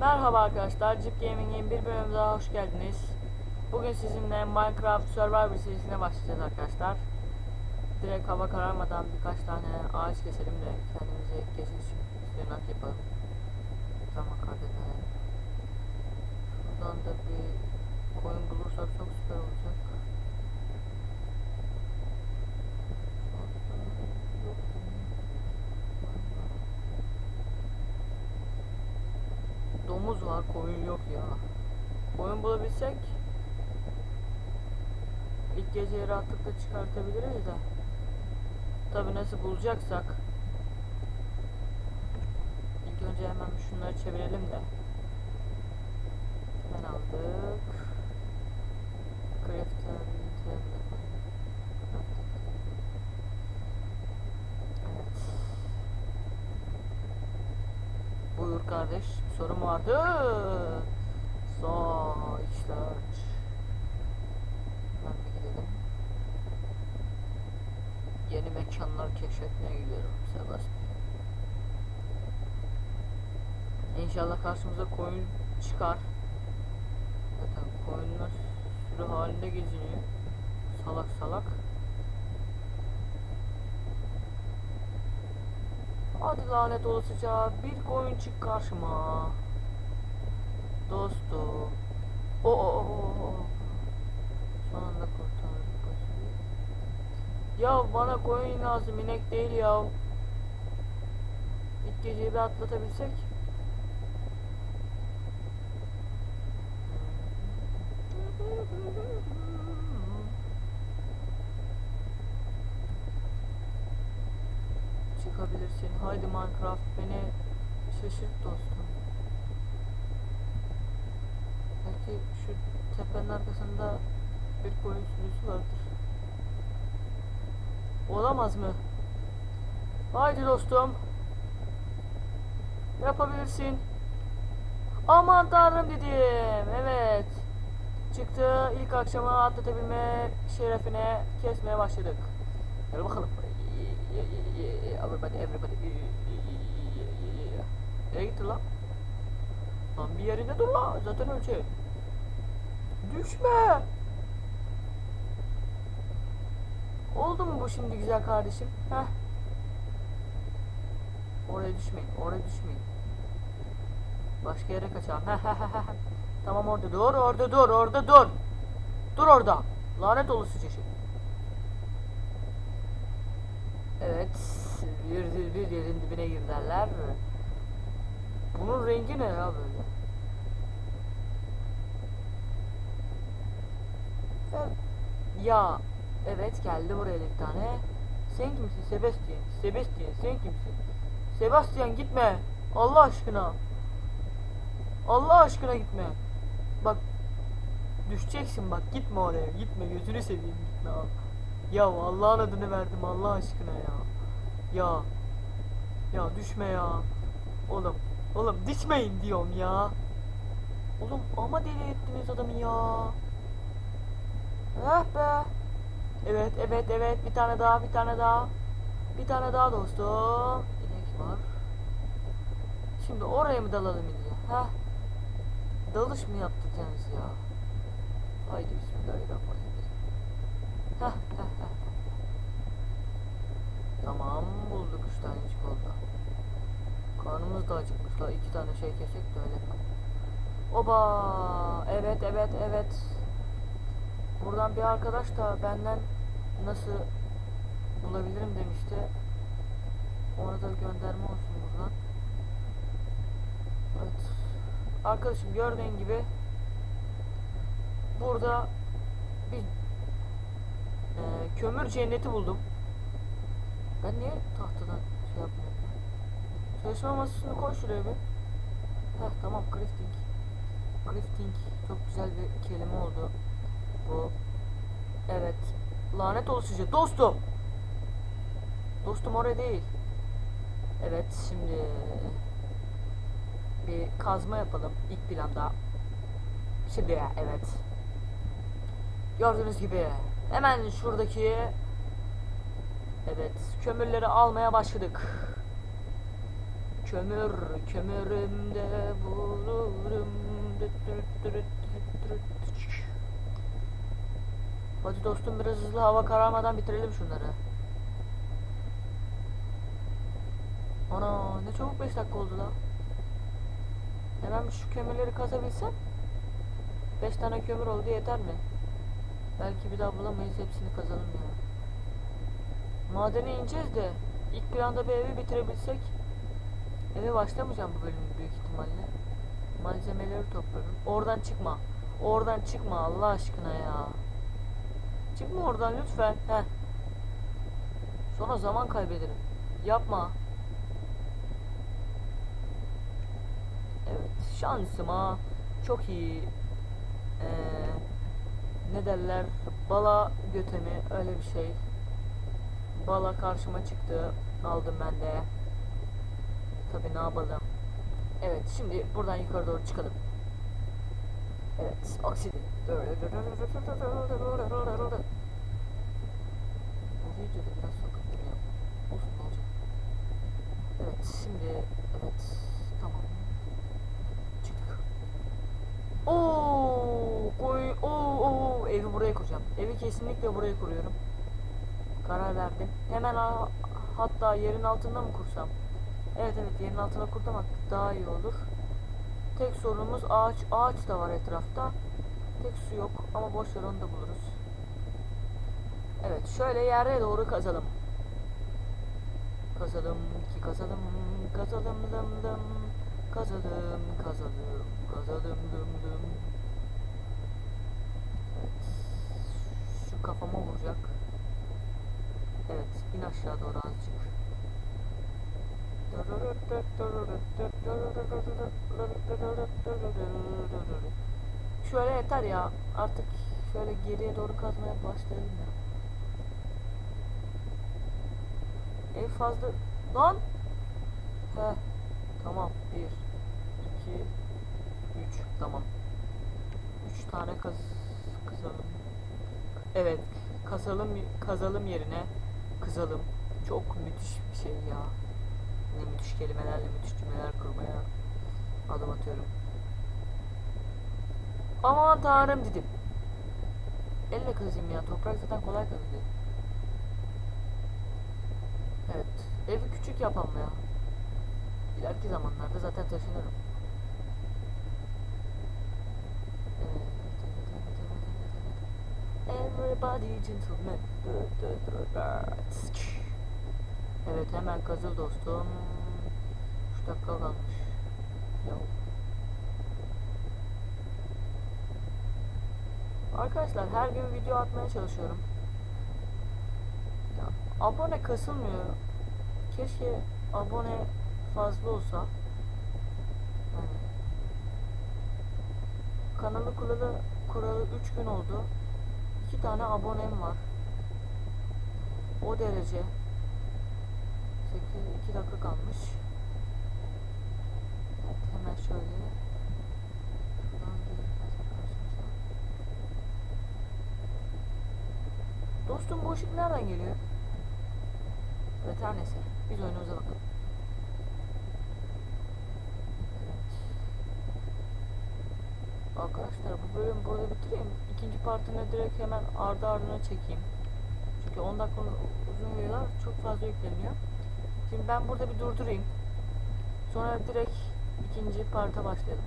Merhaba arkadaşlar, Jeep Gaming'in bir bölümü daha hoş geldiniz. Bugün sizinle Minecraft Survivor serisine başlayacağız arkadaşlar. Direkt hava kararmadan birkaç tane ağaç keselim de kendimize geçiş sığınak yapalım. Tamam kardeşler. Şuradan da bir koyun bulursak çok süper olacak. Domuz var, koyun yok ya. Koyun bulabilsek ilk geceyi rahatlıkla çıkartabiliriz de. Tabi nasıl bulacaksak. İlk önce hemen şunları çevirelim de. Hemen aldık. Evet. Buyur kardeş, bir sorun vardı. Sağ işler. Ben bir gidelim. Yeni mekanlar keşfetmeye gidiyorum Sebastian. İnşallah karşımıza koyun çıkar. Zaten koyunlar sürü halinde geziniyor. Salak salak. Hadi lanet olasıca bir koyun çık karşıma. Dostum. O o o o. Son anda kurtardık başı. Ya bana koyun lazım inek değil ya. İlk geceyi bir atlatabilsek. Çıkabilirsin. Haydi Minecraft beni şaşırt dostum. Belki şu tepenin arkasında bir koyun sürüsü vardır. Olamaz mı? Haydi dostum. Yapabilirsin. Aman tanrım dedim. Evet. Çıktı. İlk akşamı atlatabilme şerefine kesmeye başladık. Gel bakalım. Everybody, everybody. Nereye gitti lan? Lan bir yerinde dur lan. Zaten ölecek. Düşme. Oldu mu bu şimdi güzel kardeşim? Heh. Oraya düşmeyin. Oraya düşmeyin. Başka yere kaçalım. tamam orada dur. Orada dur. Orada dur. Dur orada. Lanet olası çeşit. Evet. Bir, bir, yerin dibine girdiler. Bunun rengi ne ya böyle? Ya- evet geldi buraya bir tane. Sen kimsin Sebastian? Sebastian sen kimsin? Sebastian gitme. Allah aşkına. Allah aşkına gitme. Bak düşeceksin bak gitme oraya. Gitme gözünü seveyim gitme. Ya Allah'ın adını verdim Allah aşkına ya. Ya. Ya düşme ya. Oğlum. Oğlum düşmeyin diyorum ya. Oğlum ama deli ettiniz adamı ya. Eh be. Evet evet evet bir tane daha bir tane daha. Bir tane daha dostum. İnek var. Şimdi oraya mı dalalım iyice? Heh. Dalış mı yaptıracaksınız ya? Haydi bismillahirrahmanirrahim. Tamam bulduk üç tane çikolata. Karnımız da acıkmış la iki tane şey kesek de öyle. Oba evet evet evet. Buradan bir arkadaş da benden nasıl bulabilirim demişti. Ona da gönderme olsun buradan. Evet. Arkadaşım gördüğün gibi burada bir e, kömür cenneti buldum. Ben niye tahtadan şey yapmıyorum ya? Çalışma masasını koy şuraya bir. Heh tamam crafting. Crafting çok güzel bir kelime oldu. Bu. Evet. Lanet olasıca dostum. Dostum oraya değil. Evet şimdi bir kazma yapalım ilk planda. Şimdi evet. Gördüğünüz gibi hemen şuradaki Evet kömürleri almaya başladık. Kömür, kömürümde dürüt. Hadi dostum biraz hızlı hava kararmadan bitirelim şunları. Ana ne çabuk 5 dakika oldu la. Hemen şu kömürleri kazabilsem 5 tane kömür oldu yeter mi? Belki bir daha bulamayız hepsini kazalım ya. Madene ineceğiz de ilk planda bir evi bitirebilsek eve başlamayacağım bu bölüm büyük ihtimalle. Malzemeleri toplarım. Oradan çıkma. Oradan çıkma Allah aşkına ya. Çıkma oradan lütfen. Heh. Sonra zaman kaybederim. Yapma. Evet şansıma çok iyi ee, ne derler? Bala götemi öyle bir şey. Bala karşıma çıktı aldım ben de. Tabi ne yapalım? Evet şimdi buradan yukarı doğru çıkalım. Evet oksijen. Bu videoda biraz sakat duruyor olsun olacak. Evet şimdi evet tamam. Çıktık Oo, koy, oo, oo, evi buraya kuracağım. Evi kesinlikle buraya kuruyorum. Karar verdim. Hemen ha- hatta yerin altında mı kursam? Evet evet yerin altına kurtamak daha iyi olur. Tek sorunumuz ağaç. Ağaç da var etrafta. Tek su yok ama boş ver onu da buluruz. Evet şöyle yere doğru kazalım. Kazalım ki kazalım kazalım dım dım kazalım kazalım kazalım dım dım. Evet. Şu kafama vuracak. Evet in aşağı doğru azıcık. Şöyle yeter ya. Artık şöyle geriye doğru kazmaya başlayalım ya. Ev fazla... Lan! Heh. Tamam. Bir, iki, üç. Tamam. Üç tane kaz. Evet. Kazalım kazalım yerine kızalım. Çok müthiş bir şey ya. Ne müthiş kelimelerle müthiş cümleler kurmaya adım atıyorum. Aman tanrım dedim. Elle kazayım ya. Toprak zaten kolay kazılıyor. Evet. Evi küçük yapalım ya. İleriki zamanlarda zaten taşınırım. Evet, evet, evet, evet, evet, evet. Everybody dı. Evet hemen kazıl dostum. 3 dakika kalmış. Arkadaşlar her gün video atmaya çalışıyorum. Ya, abone kasılmıyor. Keşke abone fazla olsa. Yani kanalı kuralı kuralı 3 gün oldu. 2 tane abonem var. O derece. 8 2 dakika kalmış. Evet, hemen şöyle. Dostum bu ışık nereden geliyor? Evet her neyse. Biz oyunumuza bakalım. Arkadaşlar bu bölüm burada bitireyim. İkinci partını direkt hemen ardı ardına çekeyim. Çünkü 10 dakika uzun videolar çok fazla yükleniyor. Şimdi ben burada bir durdurayım. Sonra direkt ikinci parta başlayalım.